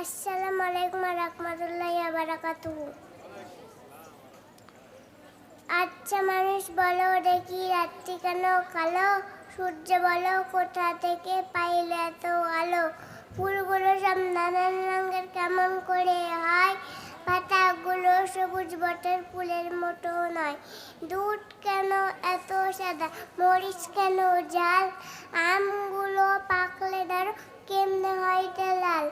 আসসালামু আলাইকুম রহমতুল্লাহ বারাকাতু আচ্ছা মানুষ, বলো দেখি রাত্রি কেন কালো? সূর্য বলো, কোথা থেকে পাইলে এত আলো? ফুলগুলো সব নানান রঙের, কেমন করে হয়? পাতাগুলো সবুজ বটের ফুলের মতো নয়। দুধ কেন এত সাদা? মরিচ কেন জাল? আমগুলো পাকলে ধরো কেমনে হয় এটা লাল।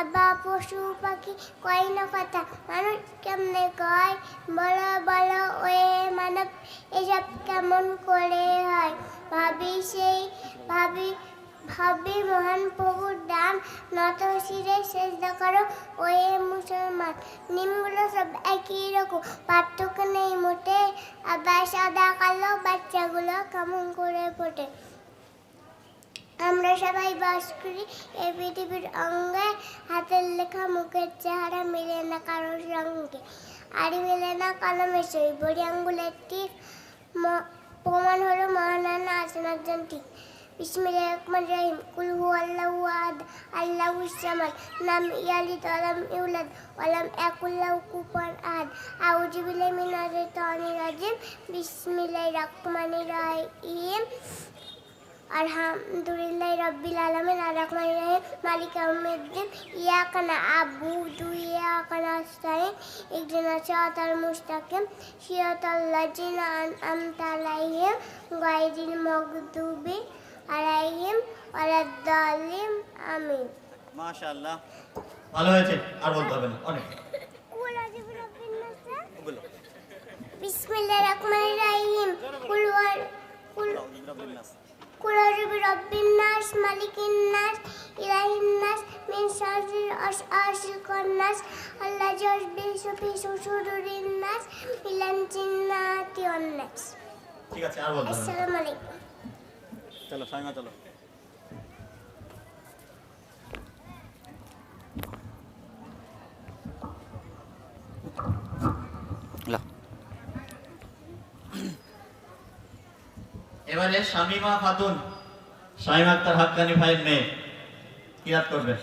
আবার পশু পাখি কয় না কথা। মানুষ কেমনে কয়? বলো বলো, ওয়ে মানব, এসব কেমন করে হয়? ভাবি সেই, ভাবি ভাবি মহান প্রভুর দান। নত শিরে সেজদা করো, ওয়ে মুসলমান। নিমগুলো সব একই রকম। পার্থক্য নেই মোটে। আবার সাদা কালো বাচ্চাগুলো কেমন করে ফোটে? আমরা সবাই বাস করি। এই পৃথিবীর অঙ্গে হাতের লেখা, মুখের চেহারা মিলে না কারোর সঙ্গে আর মিলে না কলমের সই বড়ি আঙ্গুলের ম- প্রমাণ হলো মহানানা আছেন একজন ঠিক। বিসমিল্লাহ রহমান রহিম, কুল হু আল্লাহু আহাদ, আল্লাহু সামাদ, নাম ইয়ালিদ ওয়ালাম ইউলাদ ওয়ালাম ইয়াকুল্লাহু কুফুয়ান আহাদ। আউযু বিল্লাহি মিনাশ শাইতানির রাজিম। বিসমিল্লাহির রহমানির রহিম। আলহামদুলিল্লাহ রব্বিল আলামিন আর রহমান রহিম মালিক আহমেদ্দিন ইয়াকা না আবুদু ইয়াকা নাস্তাইন ইহদিনা সিরাতাল মুস্তাকিম সিরাতাল লাযিনা আনআমতা আলাইহিম গায়রিল মাগদুবি আলাইহিম ওয়ালাদ-দাল্লিন আমিন। মাশাআল্লাহ। ভালো হয়েছে আর বলতে হবে না অনেক। বিসমিল্লাহির রহমানির রহিম। কুল ওয়াল কুল কুরাজবি রব্বিন নাস মালিকিন নাস ইলাহিন নাস মিন শারিল আশআশিল সুফি সুসুদুরিন নাস মিলান জিন্নাতি অন্নাস ঠিক চলো সাইমা চলো। এবারে শামিমা খাতুন। শামিমা আক্তার হাক্কানি ভাইয়ের মেয়ে। কি করবে?